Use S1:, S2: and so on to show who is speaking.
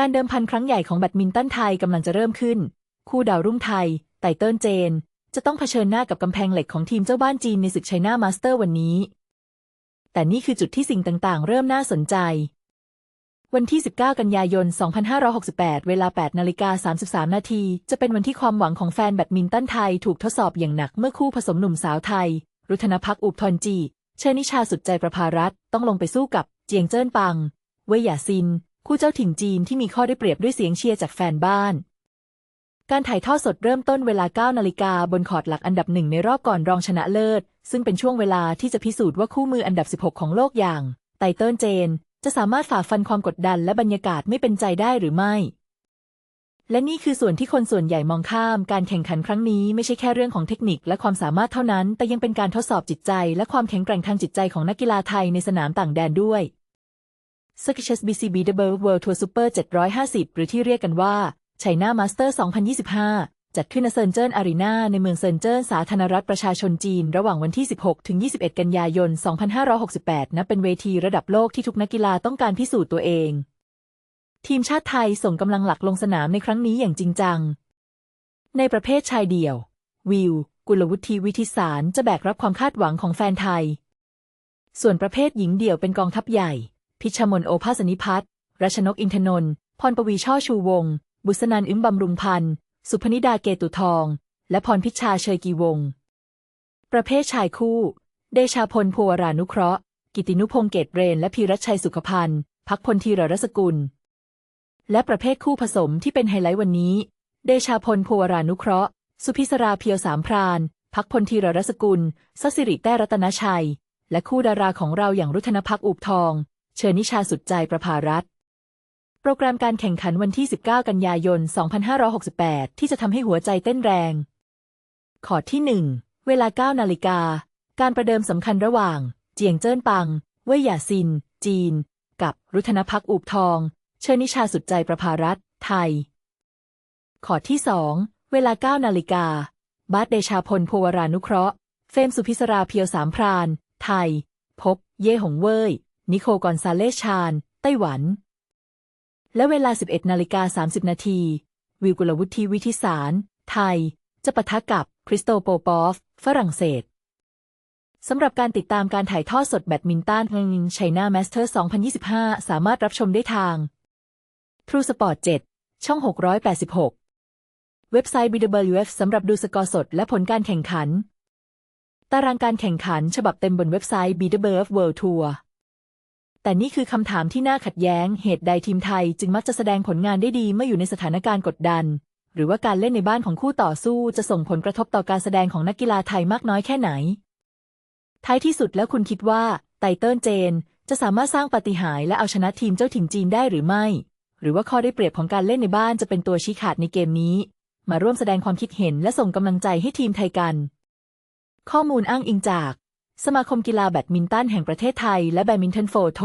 S1: การเดิมพันครั้งใหญ่ของแบดมินตันไทยกำลังจะเริ่มขึ้น คู่ดาวรุ่งไทย ไตเติ้ลเจน จะต้องเผชิญหน้ากับกำแพงเหล็กของทีมเจ้าบ้านจีนในศึกไชน่ามาสเตอร์วันนี้ แต่นี่คือจุดที่สิ่งต่างๆ เริ่มน่าสนใจ วันที่ 19 กันยายน 2568 เวลา 8นาฬิกา33 นาที จะเป็นวันที่ความหวังของแฟนแบดมินตันไทยถูกทดสอบอย่างหนักเมื่อคู่ผสมหนุ่มสาวไทย รุธนพักอุบทอนจี เชนิชาสุดใจประภารัตต้องลงไปสู้กับเจียงเจิ้นปัง เวยหยาซิน คู่เจ้าถิ่นจีนที่มีข้อได้เปรียบด้วยเสียงเชียร์จากแฟนบ้าน การถ่ายทอดสดเริ่มต้นเวลา 9 นาฬิกาบนคอร์ดหลักอันดับหนึ่งในรอบก่อนรองชนะเลิศ ซึ่งเป็นช่วงเวลาที่จะพิสูจน์ว่าคู่มืออันดับ 16 ของโลกอย่าง ไตเติ้ลเจน จะสามารถฝ่าฟันความกดดันและบรรยากาศไม่เป็นใจได้หรือไม่ และนี่คือส่วนที่คนส่วนใหญ่มองข้าม การแข่งขันครั้งนี้ไม่ใช่แค่เรื่องของเทคนิคและความสามารถเท่านั้น แต่ยังเป็นการทดสอบจิตใจ และความแข็งแกร่งทางจิตใจของนักกีฬาไทยในสนามต่างแดนด้วย s k i c h e s BCB Double World Tour Super 750 หรือที่เรียกกันว่า China Master 2025 จัดขึ้นณเซินเจิ้นอารีนาในเมืองเซินเจิ้นสาธารณรัฐประชาชนจีน ระหว่างวันที่ 16 ถึง 21 กันยายน 2568 นับเป็นเวทีระดับโลกที่ทุกนักกีฬาต้องการพิสูจน์ตัวเอง ทีมชาติไทยส่งกำลังหลักลงสนามในครั้งนี้อย่างจริงจัง ในประเภทชายเดี่ยว วิว กุลวุฒิวิทิสารจะแบกรับความคาดหวังของแฟนไทย ส่วนประเภทหญิงเดี่ยวเป็นกองทัพใหญ่ พิชมนโอภาสนิพัฒน์รัชนกอินทนนท์พรปวีช่อชูวง บุษนันอึ้มบำรุงพันธ์ สุพนิดาเกตุทอง และพรพิชชาเชยกีวง ประเภทชายคู่ เดชาพลพัวรานุเคราะห์ กิตินุพงษ์เกตเรน และพีรัชชัยสุขพันธ์ พักพลธีรรสกุล และประเภทคู่ผสมที่เป็นไฮไลท์วันนี้ เดชาพลพัวรานุเคราะห์ สุพิศราเพียวสามพราน พักพลธีรรสกุลสัสิริแต้รัตนชัย และคู่ดาราของเราอย่างรุธนพักอุบทอง เชิญนิชาสุดใจประภารัตโปรแกรมการแข่งขันวันที่ 19 กันยายน 2568 ที่จะทำให้หัวใจเต้นแรง ขอที่ 1 เวลา 9 นาฬิกา การประเดิมสำคัญระหว่าง เจียงเจิ้นปัง เว่ยหยาซิน จีน กับรุธนพักอุบทอง เชิญนิชาสุดใจประภารัตไทย ขอที่ 2 เวลา 9 นาฬิกา บาสเดชาพลพวรานุเคราะห์ เฟมสุพิศราเพียวสามพราน ไทย พบ เย่หงเว่ย นิโคกอนซาเลชาน ไต้หวัน และเวลา 11นาฬิกา30 นาที วิวกุลวุฒิวิทิสาร ไทย จะปะทะกับคริสโตโปปอฟ ฝรั่งเศสสำหรับการติดตามการถ่ายทอดสดแบดมินตันไชน่ามสเตอร์ 2025 สามารถรับชมได้ทาง True Sport 7 ช่อง 686 เว็บไซต์ BWF สำหรับดูสกอร์สดและผลการแข่งขัน ตารางการแข่งขันฉบับเต็มบนเว็บไซต์ BWF World Tour แต่นี่คือคำถามที่น่าขัดแย้ง เหตุใดทีมไทย จึงมักจะแสดงผลงานได้ดีเมื่ออยู่ในสถานการณ์กดดัน หรือว่าการเล่นในบ้านของคู่ต่อสู้ จะส่งผลกระทบต่อการแสดงของนักกีฬาไทยมากน้อยแค่ไหน ท้ายที่สุดแล้วคุณคิดว่าไตเติ้ลเจน จะสามารถสร้างปาฏิหาริย์และเอาชนะทีมเจ้าถิ่นจีนได้หรือไม่ หรือว่าข้อได้เปรียบของการเล่นในบ้านจะเป็นตัวชี้ขาดในเกมนี้ มาร่วมแสดงความคิดเห็นและส่งกำลังใจให้ทีมไทยกัน ข้อมูลอ้างอิงจาก สมาคมกีฬาแบดมินตันแห่งประเทศไทยและแบดมินตันโฟโต